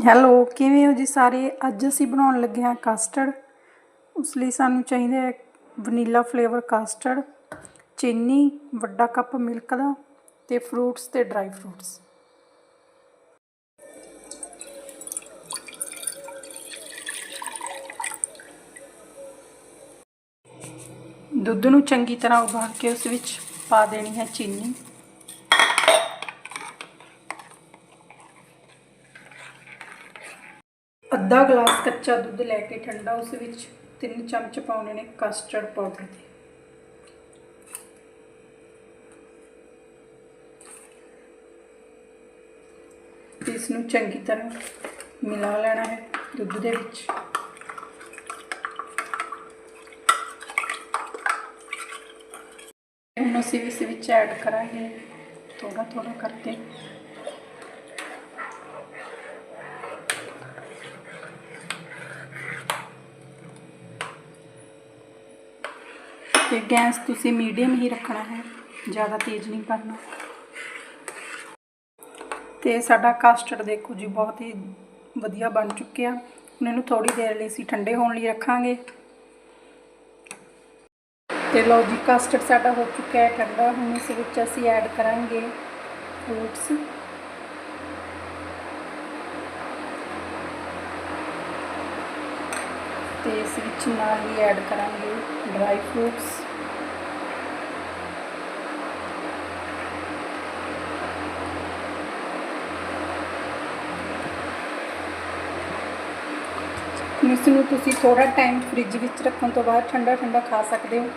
Hello, ਕਿਵੇਂ ਹੋ ਜੀ ਸਾਰੇ? ਅੱਜ ਅਸੀਂ ਬਣਾਉਣ ਲੱਗੇ ਹਾਂ ਕਸਟਰਡ ਉਸ ਲਈ ਸਾਨੂੰ ਚਾਹੀਦਾ ਹੈ ਵਨੀਲਾ ਫਲੇਵਰ ਕਸਟਰਡ ਚੀਨੀ, ਵੱਡਾ ਕੱਪ ਮਿਲਕ ਦਾ ਤੇ ਫਰੂਟਸ ਤੇ ਡਰਾਈ ਫਰੂਟਸ ਦੁੱਧ ਨੂੰ ਚੰਗੀ ਤਰ੍ਹਾਂ ਉਬਾਲ ਕੇ ਉਸ ਵਿੱਚ ਪਾ ਦੇਣੀ ਹੈ ਚੀਨੀ। ਅੱਧਾ ਗਲਾਸ ਕੱਚਾ ਦੁੱਧ ਲੈ ਕੇ ਠੰਡਾ ਉਸ ਵਿੱਚ ਤਿੰਨ ਚਮਚ ਪਾਉਣੇ ਨੇ ਕਸਟਰਡ ਪਾਊਡਰ ਦੇ। ਤੇ ਇਸ ਨੂੰ ਚੰਗੀ ਤਰ੍ਹਾਂ ਮਿਲਾ ਲੈਣਾ ਹੈ ਦੁੱਧ ਦੇ ਵਿੱਚ। ਹੁਣ ਅਸੀਂ ਇਸ ਵਿੱਚ ਐਡ ਕਰਾਂਗੇ ਥੋੜਾ ਥੋੜਾ ਕਰਕੇ। ਤੇ ਗੈਸ ਤੁਸੀਂ ਮੀਡੀਅਮ ਹੀ ਰੱਖਣਾ ਹੈ, ਜ਼ਿਆਦਾ ਤੇਜ਼ ਨਹੀਂ ਕਰਨਾ ਤੇ ਸਾਡਾ ਕਸਟਰਡ ਦੇਖੋ ਜੀ, ਬਹੁਤ ਹੀ ਵਧੀਆ ਬਣ ਚੁੱਕਿਆ। ਹੁਣ ਇਹਨੂੰ ਥੋੜੀ ਦੇਰ ਲਈ ਅਸੀਂ ਠੰਡੇ ਹੋਣ ਲਈ ਰੱਖਾਂਗੇ। ਤੇ ਲਓ ਜੀ ਕਸਟਰਡ ਸਾਡਾ ਹੋ ਚੁੱਕਿਆ ਹੈ ਠੰਡਾ। ਹੁਣ ਇਸ ਵਿੱਚ ਅਸੀਂ ਐਡ ਕਰਾਂਗੇ ਫਰੂਟਸ ਤੇ ਇਸ ਵਿੱਚ ਨਾਲ ਹੀ ਐਡ ਕਰਾਂਗੇ ਡਰਾਈ ਫਰੂਟਸ ਇਸ ਨੂੰ ਤੁਸੀਂ ਥੋੜਾ ਟਾਈਮ ਫ੍ਰਿਜ ਵਿੱਚ ਰੱਖਣ ਤੋਂ ਬਾਅਦ ਠੰਡਾ ਠੰਡਾ ਖਾ ਸਕਦੇ ਹੋ।